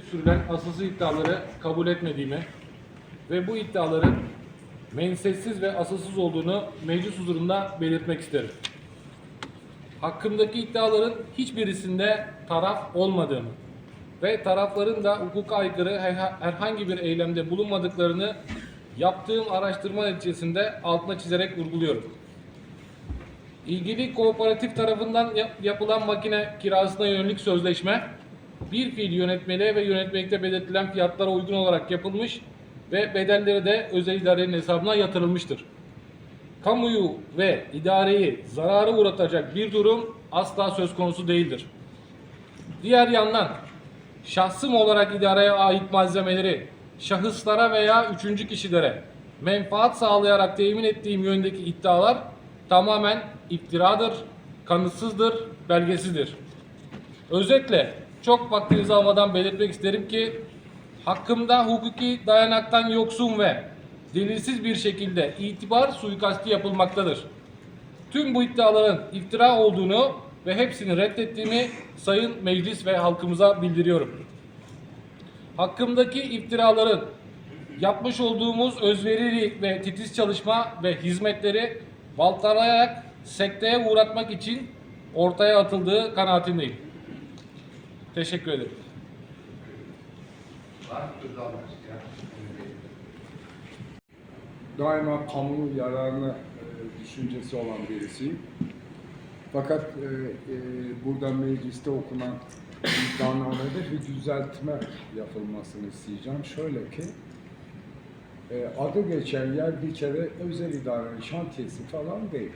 sürülen asılsız iddiaları kabul etmediğimi ve bu iddiaların mensetsiz ve asılsız olduğunu meclis huzurunda belirtmek isterim. Hakkımdaki iddiaların hiçbirisinde taraf olmadığımı ve tarafların da hukuka aykırı her- herhangi bir eylemde bulunmadıklarını yaptığım araştırma neticesinde altına çizerek vurguluyorum. İlgili kooperatif tarafından yap- yapılan makine kirasına yönelik sözleşme bir fiil yönetmeliğe ve yönetmelikte belirtilen fiyatlara uygun olarak yapılmış ve bedelleri de özel idarenin hesabına yatırılmıştır. Kamuyu ve idareyi zarara uğratacak bir durum asla söz konusu değildir. Diğer yandan şahsım olarak idareye ait malzemeleri şahıslara veya üçüncü kişilere menfaat sağlayarak temin ettiğim yönündeki iddialar tamamen iftiradır, kanıtsızdır, belgesizdir. Özetle çok vaktinizi almadan belirtmek isterim ki hakkımda hukuki dayanaktan yoksun ve delilsiz bir şekilde itibar suikasti yapılmaktadır. Tüm bu iddiaların iftira olduğunu ve hepsini reddettiğimi sayın meclis ve halkımıza bildiriyorum. Hakkımdaki iftiraların yapmış olduğumuz özverili ve titiz çalışma ve hizmetleri baltalayarak sekteye uğratmak için ortaya atıldığı kanaatindeyim. Teşekkür ederim. daima kamu yararına e, düşüncesi olan birisiyim. Fakat e, e, burada mecliste okunan iddianamede bir düzeltme yapılmasını isteyeceğim. Şöyle ki, e, adı geçen yer bir kere özel idarenin şantiyesi falan değil.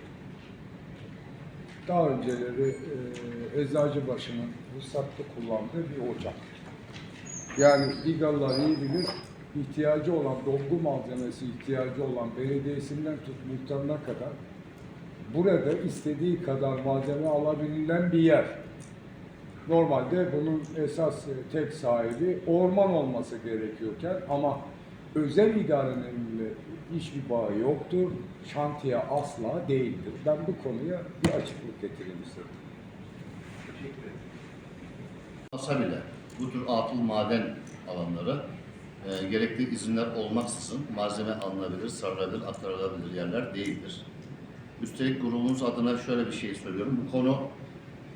Daha önceleri e, Eczacıbaşı'nın ruhsatlı kullandığı bir ocak. Yani İGA'lılar iyi bilir, ihtiyacı olan, dolgu malzemesi ihtiyacı olan belediyesinden tut muhtarına kadar burada istediği kadar malzeme alabilen bir yer. Normalde bunun esas e, tek sahibi orman olması gerekiyorken ama özel idarenin hiçbir bağı yoktur. Şantiye asla değildir. Ben bu konuya bir açıklık getireyim istedim. olsa bile bu tür atıl maden alanları e, gerekli izinler olmaksızın malzeme alınabilir, sarılabilir, aktarılabilir yerler değildir. Üstelik grubumuz adına şöyle bir şey söylüyorum. Bu konu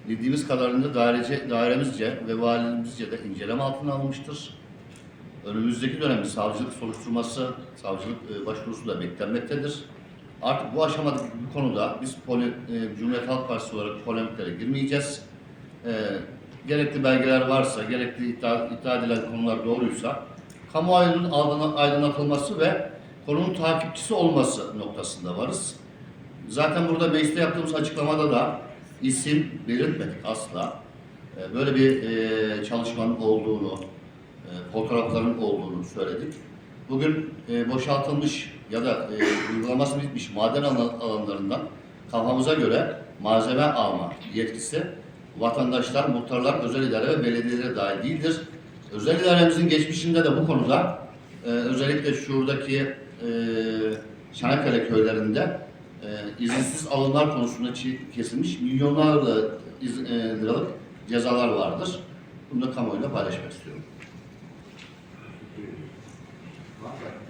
bildiğimiz kadarıyla dairece, dairemizce ve valimizce de inceleme altına alınmıştır. Önümüzdeki dönemde savcılık soruşturması, savcılık e, başvurusu da beklenmektedir. Artık bu aşamada bu konuda biz poli, e, Cumhuriyet Halk Partisi olarak polemiklere girmeyeceğiz. E, gerekli belgeler varsa, gerekli iddia, iddia edilen konular doğruysa, kamuoyunun aydın- aydınlatılması ve konunun takipçisi olması noktasında varız. Zaten burada mecliste yaptığımız açıklamada da isim belirtmedik asla. Böyle bir e, çalışmanın olduğunu, fotoğrafların olduğunu söyledik. Bugün e, boşaltılmış ya da e, uygulaması bitmiş maden alan- alanlarından kafamıza göre malzeme alma yetkisi vatandaşlar, muhtarlar, özel idare ve belediyelere dahil değildir. Özel idaremizin geçmişinde de bu konuda e, özellikle şuradaki e, Çanakkale köylerinde e, izinsiz alımlar konusunda kesilmiş milyonlarla iz, e, liralık cezalar vardır. Bunu da kamuoyuyla paylaşmak istiyorum. Love it.